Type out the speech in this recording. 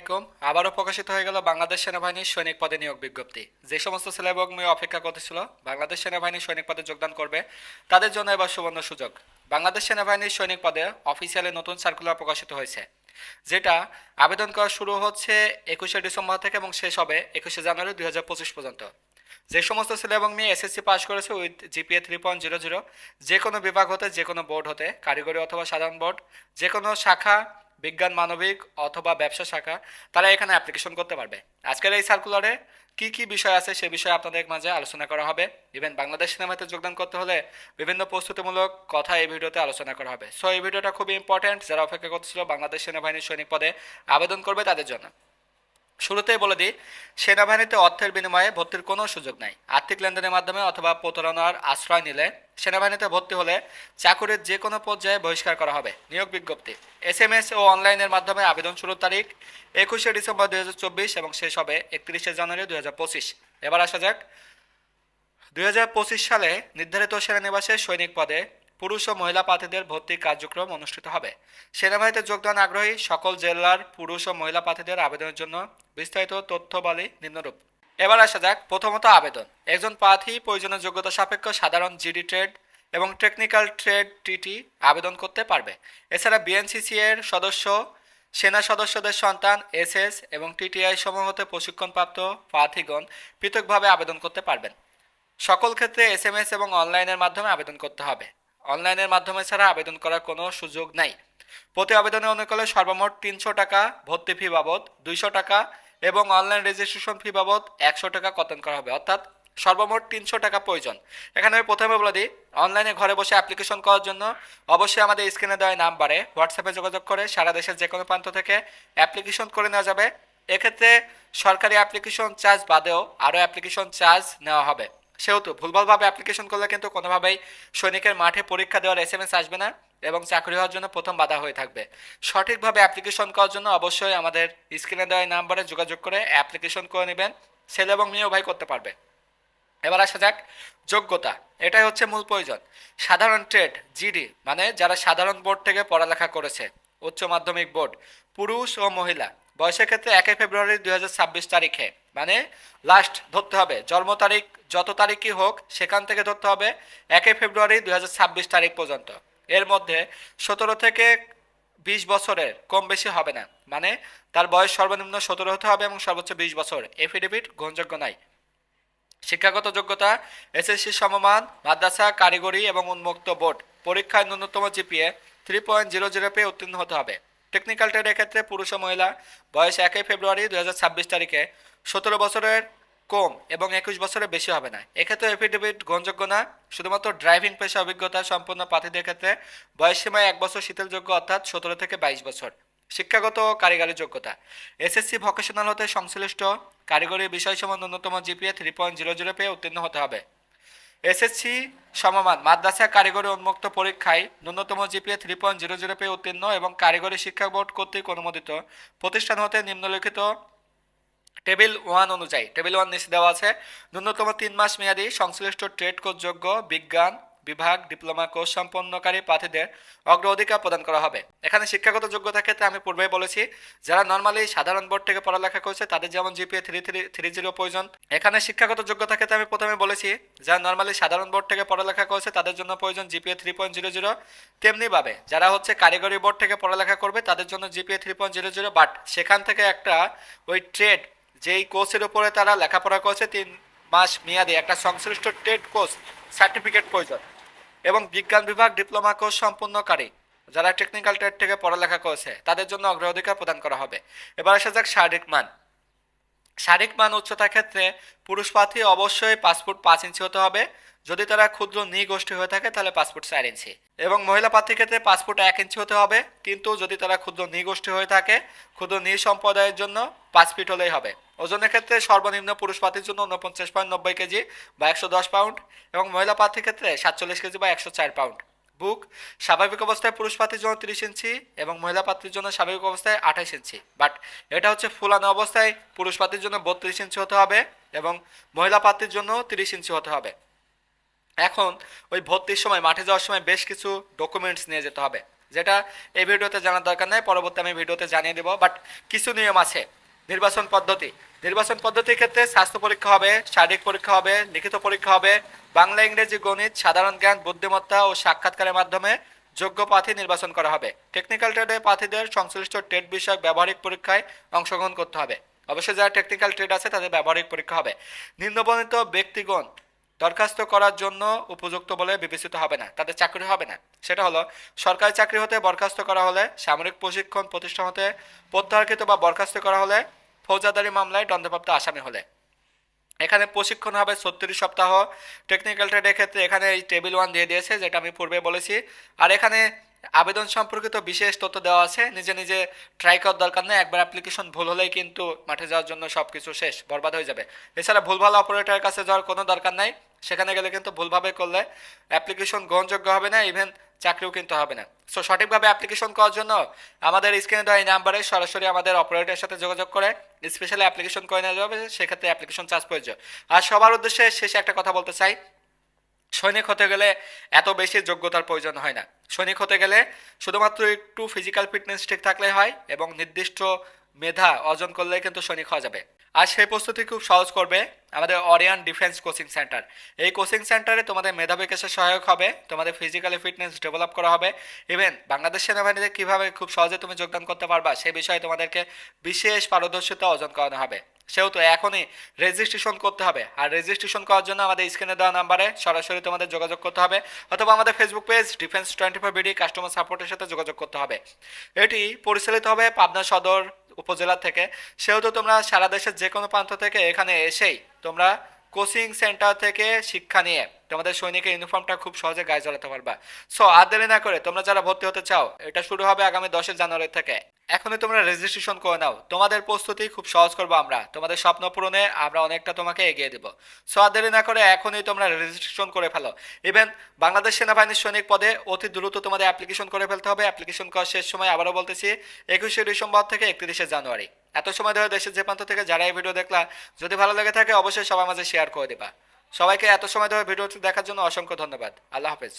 আলাইকুম। আবারও প্রকাশিত হয়ে গেল বাংলাদেশ সেনাবাহিনীর সৈনিক পদে নিয়োগ বিজ্ঞপ্তি। যে সমস্ত ছেলে এবং মেয়ে অপেক্ষা করতেছিল, বাংলাদেশ সেনাবাহিনীর সৈনিক পদে যোগদান করবে, তাদের জন্য এবার সুবর্ণ সুযোগ। বাংলাদেশ সেনাবাহিনীর সৈনিক পদে অফিসিয়ালি নতুন সার্কুলার প্রকাশিত হয়েছে, যেটা আবেদন করা শুরু হচ্ছে একুশে ডিসেম্বর থেকে এবং শেষ হবে একুশে জানুয়ারি দুই হাজার পঁচিশ পর্যন্ত। যে সমস্ত ছেলে এবং মেয়ে এসএসসি পাস করেছে with GPA three point zero zero, যে কোনো বিভাগ হতে, যে কোনো বোর্ড হতে, কারিগরি অথবা সাধারণ বোর্ড, যে কোনো শাখা বিজ্ঞান, মানবিক অথবা ব্যবসা শাখা, তারা এখানে অ্যাপ্লিকেশন করতে পারবে। আজকের এই সার্কুলারে কি কি বিষয় আছে সে বিষয়ে আপনাদের মাঝে আলোচনা করা হবে। ইভেন বাংলাদেশ সিনেমাতে যোগদান করতে হলে বিভিন্ন প্রস্তুতিমূলক কথা এই ভিডিওতে আলোচনা করা হবে। সো এই ভিডিওটা খুবই ইম্পর্ট্যান্ট যারা অপেক্ষা করতেছিল বাংলাদেশ সেনাবাহিনীর সৈনিক পদে আবেদন করবে তাদের জন্য। শুরুতেই বলে দিই, সেনাবাহিনীতে অর্থের বিনিময়ে ভর্তির কোনো সুযোগ নাই। আর্থিক লেনদেনের মাধ্যমে অথবা প্রতারণার আশ্রয় নিলে সেনাবাহিনীতে ভর্তি হলে চাকুরির যে কোনো পর্যায়ে বহিষ্কার করা হবে। নিয়োগ বিজ্ঞপ্তি। এস এম এস ও অনলাইনের মাধ্যমে আবেদন শুরুর তারিখ একুশে ডিসেম্বর দুই হাজার চব্বিশ এবং শেষ হবে একত্রিশে জানুয়ারি দুই হাজার পঁচিশ। এবার আসা যাক। দুই হাজার পঁচিশ সালে নির্ধারিত সেনানিবাসে সৈনিক পদে পুরুষ ও মহিলা প্রার্থীদের ভর্তি কার্যক্রম অনুষ্ঠিত হবে। সেনাবাহিনীতে যোগদান আগ্রহী সকল জেলার পুরুষ ও মহিলা প্রার্থীদের আবেদনের জন্য বিস্তারিত তথ্যবলী নিম্নরূপ। এবার আসা যাক প্রথমত আবেদন। একজন প্রার্থী প্রয়োজনীয় যোগ্যতা সাপেক্ষ সাধারণ জিডি ট্রেড এবং টেকনিক্যাল ট্রেড টিটি আবেদন করতে পারবে। এছাড়া বিএনসিসি এর সদস্য, সেনা সদস্যদের সন্তান এসএস এবং টিটিআই সমূহ হতে প্রশিক্ষণপ্রাপ্ত প্রার্থীগণ পৃথকভাবে আবেদন করতে পারবেন। সকল ক্ষেত্রে এস এম এস এবং অনলাইনের মাধ্যমে আবেদন করতে হবে। অনলাইনের মাধ্যমে ছাড়া আবেদন করার কোনো সুযোগ নাই। প্রতি আবেদনে অনুকূলে সর্বমোট তিনশো টাকা ভর্তি ফি বাবদ, দুইশো টাকা এবং অনলাইন রেজিস্ট্রেশন ফি বাবদ একশো টাকা কতন করা হবে। অর্থাৎ সর্বমোট তিনশো টাকা প্রয়োজন। এখানে আমি প্রথমে বলে দিই, অনলাইনে ঘরে বসে অ্যাপ্লিকেশন করার জন্য অবশ্যই আমাদের স্ক্রিনে দেওয়া নাম্বারে হোয়াটসঅ্যাপে যোগাযোগ করে সারা দেশের যে কোনো প্রান্ত থেকে অ্যাপ্লিকেশন করে নেওয়া যাবে। এক্ষেত্রে সরকারি অ্যাপ্লিকেশন চার্জ বাদেও আরও অ্যাপ্লিকেশন চার্জ নেওয়া হবে। সেহেতু ভুলভালভাবে অ্যাপ্লিকেশন করলে কিন্তু কোনোভাবেই সৈনিকের মাঠে পরীক্ষা দেওয়ার এস এম এস আসবে না এবং চাকরি হওয়ার জন্য প্রথম বাধা হয়ে থাকবে। সঠিকভাবে অ্যাপ্লিকেশন করার জন্য অবশ্যই আমাদের স্ক্রিনে দেওয়া নাম্বারে যোগাযোগ করে অ্যাপ্লিকেশন করে নেবেন। ছেলে এবং মেয়েও ভাই করতে পারবে। এবার আসা যাক যোগ্যতা। এটাই হচ্ছে মূল প্রয়োজন। সাধারণ ট্রেড জিডি মানে যারা সাধারণ বোর্ড থেকে পড়ালেখা করেছে, উচ্চ মাধ্যমিক বোর্ড পুরুষ ও মহিলা। বয়সের ক্ষেত্রে একই ফেব্রুয়ারি দুই হাজার ছাব্বিশ তারিখে মানে লাস্ট ধরতে হবে। জন্ম তারিখ যত তারিখই হোক, সেখান থেকে ধরতে হবে একই ফেব্রুয়ারি দুই হাজার ছাব্বিশ তারিখ পর্যন্ত। এর মধ্যে সতেরো থেকে বিশ বছরের কম বেশি হবে না মানে তার বয়স সর্বনিম্ন সতেরো হতে হবে এবং সর্বোচ্চ বিশ বছর। এফিডেভিট গ্রহণযোগ্য নাই। শিক্ষাগত যোগ্যতা এসএসসি সমমান, মাদ্রাসা, কারিগরি এবং উন্মুক্ত বোর্ড। পরীক্ষায় ন্যূনতম GPA three point zero zero পেয়ে উত্তীর্ণ হতে হবে। টেকনিক্যাল ট্রেডের ক্ষেত্রে পুরুষ ও মহিলা বয়স একই ফেব্রুয়ারি দু হাজার ছাব্বিশ তারিখে সতেরো বছরের কম এবং একুশ বছরের বেশি হবে না। এক্ষেত্রে এফিডেভিট গ্রহণযোগ্য না, শুধুমাত্র ড্রাইভিং পেশা অভিজ্ঞতা সম্পন্ন প্রার্থীদের ক্ষেত্রে বয়স সীমায় এক বছর শীতলযোগ্য অর্থাৎ সতেরো থেকে বাইশ বছর। শিক্ষাগত ও কারিগরি যোগ্যতা। এসএসসি ভোকেশনাল হতে সংশ্লিষ্ট কারিগরি বিষয়সমূহ ন্যূনতম GPA three point zero zero পেয়ে উত্তীর্ণ হতে হবে। এসএসসি সমমান, মাদ্রাসা কারিগরি উন্মুক্ত পরীক্ষায় ন্যূনতম GPA three point zero zero পেয়ে উত্তীর্ণ এবং কারিগরি শিক্ষা বোর্ড কর্তৃক অনুমোদিত। প্রতিষ্ঠান হতে নিম্নলিখিত টেবিল ওয়ান অনুযায়ী, টেবিল ওয়ান নিচে দেওয়া আছে, ন্যূনতম তিন মাস মেয়াদি সংশ্লিষ্ট ট্রেড কোর্সযোগ্য বিজ্ঞান বিভাগ, ডিপ্লোমা, কোর্স সম্পন্নকারী প্রার্থীদের অগ্রাধিকার প্রদান করা হবে। এখানে শিক্ষাগত যোগ্যতার ক্ষেত্রে আমি পূর্বেই বলেছি, যারা নর্মালি সাধারণ বোর্ড থেকে পড়ালেখা করছে, তাদের যেমন GPA three three three zero প্রয়োজন। এখানে শিক্ষাগত যোগ্যতা ক্ষেত্রে আমি প্রথমে বলেছি, যারা নর্মালি সাধারণ বোর্ড থেকে পড়ালেখা করছে, তাদের জন্য প্রয়োজন GPA three point zero zero তেমনিভাবে যারা হচ্ছে কারিগরি বোর্ড থেকে পড়ালেখা করবে, তাদের জন্য GPA three point zero zero but সেখান থেকে একটা ওই ট্রেড যেই কোর্সের উপরে তারা লেখাপড়া করছে, তিন মাস মেয়াদে একটা সংশ্লিষ্ট ট্রেড কোর্স সার্টিফিকেট প্রয়োজন। এবং বিজ্ঞান বিভাগ ডিপ্লোমা কোর্স সম্পূর্ণকারী, যারা টেকনিক্যাল ট্রেড থেকে পড়ালেখা করেছে, তাদের জন্য অগ্রাধিকার প্রদান করা হবে। এবার আসা যাক শারীরিক মান। শারীরিক মান উচ্চতার ক্ষেত্রে পুরুষ প্রার্থী অবশ্যই পাসপোর্ট পাঁচ ইঞ্চি হতে হবে। যদি তারা ক্ষুদ্র নি গোষ্ঠী হয়ে থাকে, তাহলে পাসপোর্ট চার ইঞ্চি। এবং মহিলা প্রার্থীর ক্ষেত্রে পাসপোর্ট এক ইঞ্চি হতে হবে, কিন্তু যদি তারা ক্ষুদ্র নি গোষ্ঠী হয়ে থাকে, ক্ষুদ্র সম্প্রদায়ের জন্য পাঁচ ফিট হলেই হবে। ওজনের ক্ষেত্রে সর্বনিম্ন পুরুষ প্রার্থীর জন্য উনপঞ্চাশ পয়েন্ট নব্বই কেজি বা একশো দশ পাউন্ড এবং মহিলা প্রার্থীর ক্ষেত্রে সাতচল্লিশ কেজি বা একশো চার পাউন্ড। বুক, স্বাভাবিক অবস্থায় পুরুষ প্রার্থীর জন্য তিরিশ ইঞ্চি এবং মহিলা প্রার্থীর জন্য স্বাভাবিক অবস্থায় আঠাশ ইঞ্চি। বাট এটা হচ্ছে ফুলানো অবস্থায় পুরুষ প্রার্থীর জন্য বত্রিশ ইঞ্চি হতে হবে এবং মহিলা প্রার্থীর জন্য তিরিশ ইঞ্চি হতে হবে। এখন ওই ভর্তির সময়, মাঠে যাওয়ার সময় বেশ কিছু ডকুমেন্টস নিয়ে যেতে হবে। যেটা এই ভিডিওতে জানার দরকার নেই, পরবর্তী আমি ভিডিওতে জানিয়ে দেবো। বাট কিছু নিয়ম আছে। নির্বাচন পদ্ধতি। নির্বাচন পদ্ধতির ক্ষেত্রে স্বাস্থ্য পরীক্ষা হবে, শারীরিক পরীক্ষা হবে, লিখিত পরীক্ষা হবে, বাংলা, ইংরেজি, গণিত, সাধারণ জ্ঞান, বুদ্ধিমত্তা ও সাক্ষাৎকারের মাধ্যমে যোগ্য প্রার্থী নির্বাচন করা হবে। টেকনিক্যাল ট্রেডে প্রার্থীদের সংশ্লিষ্ট ট্রেড বিষয়ক ব্যবহারিক পরীক্ষায় অংশগ্রহণ করতে হবে। অবশ্যই যারা টেকনিক্যাল ট্রেড আছে, তাদের ব্যবহারিক পরীক্ষা হবে। নিম্নবর্ণিত ব্যক্তিগণ দরখাস্ত করার জন্য উপযুক্ত বলে বিবেচিত হবে না, তাদের চাকরি হবে না। সেটা হলো, সরকারি চাকরি হতে বরখাস্ত করা হলে, সামরিক প্রশিক্ষণ প্রতিষ্ঠান হতে প্রত্যাহারকৃত বা বরখাস্ত করা হলে ফৌজদারি মামলায় দণ্ডপ্রাপ্ত আসামি হলে। এখানে প্রশিক্ষণ হবে ছত্রিশ সপ্তাহ। টেকনিক্যাল ট্রেডের ক্ষেত্রে এখানে এই টেবিল ওয়ান দিয়ে দিয়েছে, যেটা আমি পূর্বে বলেছি। আর এখানে আবেদন সম্পর্কিত বিশেষ তথ্য দেওয়া আছে, নিজে নিজে ট্রাই করার দরকার নেই। একবার অ্যাপ্লিকেশন ভুল হলেই কিন্তু মাঠে যাওয়ার জন্য সব কিছু শেষ, বরবাদ হয়ে যাবে। এছাড়া ভুলভাল অপারেটরের কাছে যাওয়ার কোনো দরকার নাই। সেখানে গেলে কিন্তু ভুলভাবে করলে অ্যাপ্লিকেশন গ্রহণযোগ্য হবে না ইভেন চাকরিও কিন্তু হবে না। সো সঠিকভাবে অ্যাপ্লিকেশন করার জন্য আমাদের স্ক্রিনে দেওয়া এই নাম্বারে সরাসরি আমাদের অপারেটরের সাথে যোগাযোগ করে স্পেশালি অ্যাপ্লিকেশন করে নেওয়া যাবে, সেক্ষেত্রে অ্যাপ্লিকেশন চার্জ প্রয়োজন। আর সবার উদ্দেশ্যে শেষে একটা কথা বলতে চাই। সৈনিক হতে গেলে এত বেশি যোগ্যতার প্রয়োজন হয় না। সৈনিক হতে গেলে শুধুমাত্র একটু ফিজিক্যাল ফিটনেস ঠিক থাকলে হয় এবং নির্দিষ্ট মেধা অর্জন করলে কিন্তু সৈনিক হওয়া যাবে। আর সেই প্রস্তুতি খুব সহজ করবে আমাদের অরিয়ান ডিফেন্স কোচিং সেন্টার এই কোচিং সেন্টারে তোমাদের মেধাবী বিকাশে সহায়ক হবে, তোমাদের ফিজিক্যালি ফিটনেস ডেভেলপ করা হবে। ইভেন বাংলাদেশ সেনাবাহিনীতে কীভাবে খুব সহজে তুমি যোগদান করতে পারবা, সেই বিষয়ে তোমাদেরকে বিশেষ পারদর্শিতা অর্জন করানো হবে। সেহেতু এখনই রেজিস্ট্রেশন করতে হবে। আর রেজিস্ট্রেশন করার জন্য আমাদের স্ক্রিনে দেওয়া নাম্বারে সরাসরি তোমাদের যোগাযোগ করতে হবে অথবা আমাদের Facebook page defence twenty four BD customer সাপোর্টের সাথে যোগাযোগ করতে হবে। এটি পরিচালিত হবে পাবনা সদর উপজেলা থেকে। সেহেতু তোমরা সারা দেশের যে কোনো প্রান্ত থেকে এখানে এসেই তোমরা কোচিং সেন্টার থেকে শিক্ষা নিয়ে তোমাদের সৈনিকের ইউনিফর্মটা খুব সহজে গায়ে জ্বালাতে পারবা। সো আর দেরি না করে তোমরা যারা ভর্তি হতে চাও, এটা শুরু হবে আগামী দশই জানুয়ারি থেকে। এখনই তোমরা রেজিস্ট্রেশন করে নাও। তোমাদের প্রস্তুতি খুব সহজ করব আমরা। তোমাদের স্বপ্ন পূরণে আমরা অনেকটা তোমাকে এগিয়ে দেবো। সো আর দেরি না করে এখনই তোমরা রেজিস্ট্রেশন করে ফেলো। ইভেন বাংলাদেশ সেনাবাহিনীর সৈনিক পদে অতি দ্রুত তোমাদের অ্যাপ্লিকেশন করে ফেলতে হবে। অ্যাপ্লিকেশন করার শেষ সময় আবারও বলতেছি, একুশে ডিসেম্বর থেকে একত্রিশে জানুয়ারি। এত সময় ধরে দেশের যে প্রান্ত থেকে যারা এই ভিডিও দেখলা, যদি ভালো লেগে থাকে অবশ্যই সবার মাঝে শেয়ার করে দেবা। সবাইকে এত সময় ধরে ভিডিওটি দেখার জন্য অসংখ্য ধন্যবাদ। আল্লাহ হাফেজ।